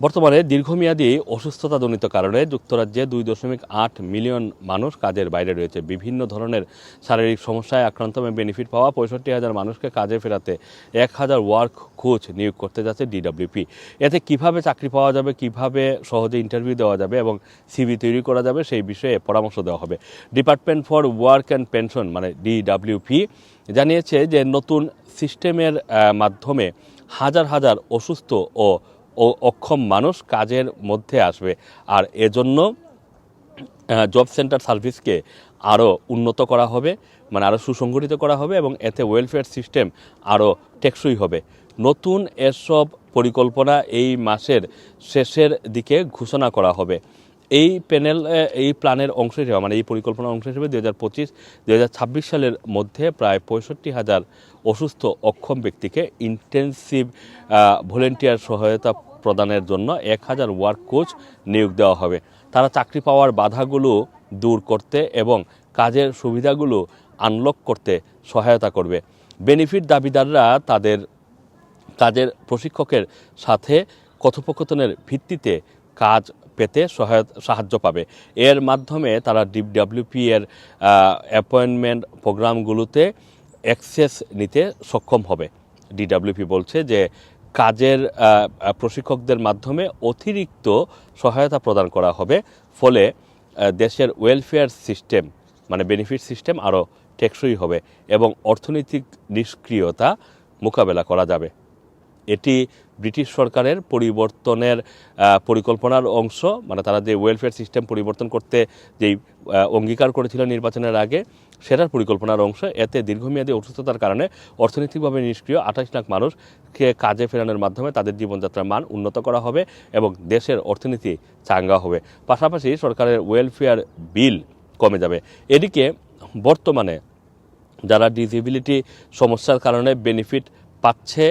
বর্তমানে দীর্ঘমেয়াদী অসুস্থতাজনিত কারণে যুক্তরাজ্যে দুই দশমিক আট মিলিয়ন মানুষ কাজের বাইরে রয়েছে। বিভিন্ন ধরনের শারীরিক সমস্যায় আক্রান্ত এবং বেনিফিট পাওয়া পঁয়ষট্টি হাজার মানুষকে কাজে ফেরাতে এক হাজার ওয়ার্ক কোচ নিয়োগ করতে যাচ্ছে ডিডব্লিউপি এতে কীভাবে চাকরি পাওয়া যাবে, কীভাবে সহজে ইন্টারভিউ দেওয়া যাবে এবং সিভি তৈরি করা যাবে সেই বিষয়ে পরামর্শ দেওয়া হবে। Department for work and pension মানে ডিডব্লিউপি জানিয়েছে যে নতুন সিস্টেমের মাধ্যমে হাজার হাজার অসুস্থ ও অক্ষম মানুষ কাজের মধ্যে আসবে। আর এজন্য জব সেন্টার সার্ভিসকে আরও উন্নত করা হবে মানে আরও সুসংগঠিত করা হবে এবং এতে ওয়েলফেয়ার সিস্টেম আরও টেকসই হবে। নতুন এসব পরিকল্পনা এই মাসের শেষের দিকে ঘোষণা করা হবে। এই প্যানেল এই প্ল্যানের অংশ হিসেবে মানে এই পরিকল্পনার অংশ হিসেবে দু হাজার পঁচিশ দু হাজার ছাব্বিশ সালের মধ্যে প্রায় পঁয়ষট্টি হাজার অসুস্থ অক্ষম ব্যক্তিকে ইন্টেন্সিভ ভলেন্টিয়ার সহায়তা প্রদানের জন্য এক হাজার ওয়ার্ক কোচ নিয়োগ দেওয়া হবে। তারা চাকরি পাওয়ার বাধাগুলো দূর করতে এবং কাজের সুবিধাগুলো আনলক করতে সহায়তা করবে। বেনিফিট দাবিদাররা তাদের কাজের প্রশিক্ষকের সাথে কথোপকথনের ভিত্তিতে কাজ পেতে সাহায্য পাবে। এর মাধ্যমে তারা ডিডব্লিউপি এর অ্যাপয়েন্টমেন্ট প্রোগ্রামগুলোতে অ্যাক্সেস নিতে সক্ষম হবে। ডিডব্লিউপি বলছে যে কাজের প্রশিক্ষকদের মাধ্যমে অতিরিক্ত সহায়তা প্রদান করা হবে। ফলে দেশের ওয়েলফেয়ার সিস্টেম মানে বেনিফিট সিস্টেম আরও টেকসই হবে এবং অর্থনৈতিক নিষ্ক্রিয়তা মোকাবেলা করা যাবে। এটি ব্রিটিশ সরকারের পরিবর্তনের পরিকল্পনার অংশ। মানে তারা যে ওয়েলফেয়ার সিস্টেম পরিবর্তন করতে যেই অঙ্গীকার করেছিল নির্বাচনের আগে, সেটার পরিকল্পনার অংশ। এতে দীর্ঘমেয়াদী অসুস্থতার কারণে অর্থনৈতিকভাবে নিষ্ক্রিয় আঠাশ লাখ মানুষকে কাজে ফেরানোর মাধ্যমে তাদের জীবনযাত্রার মান উন্নত করা হবে এবং দেশের অর্থনীতি চাঙ্গা হবে। পাশাপাশি সরকারের ওয়েলফেয়ার বিল কমে যাবে। এদিকে বর্তমানে যারা ডিসেবিলিটি সমস্যার কারণে বেনিফিট পাচ্ছে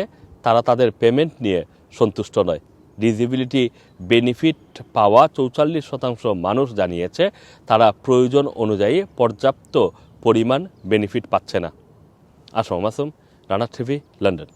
তারা তাদের পেমেন্ট নিয়ে সন্তুষ্ট নয়। ডিজিবিলিটি বেনিফিট পাওয়া চৌচল্লিশ শতাংশ মানুষ জানিয়েছে, তারা প্রয়োজন অনুযায়ী পর্যাপ্ত পরিমাণ বেনিফিট পাচ্ছে না। Assam Masum, Rana TV, London.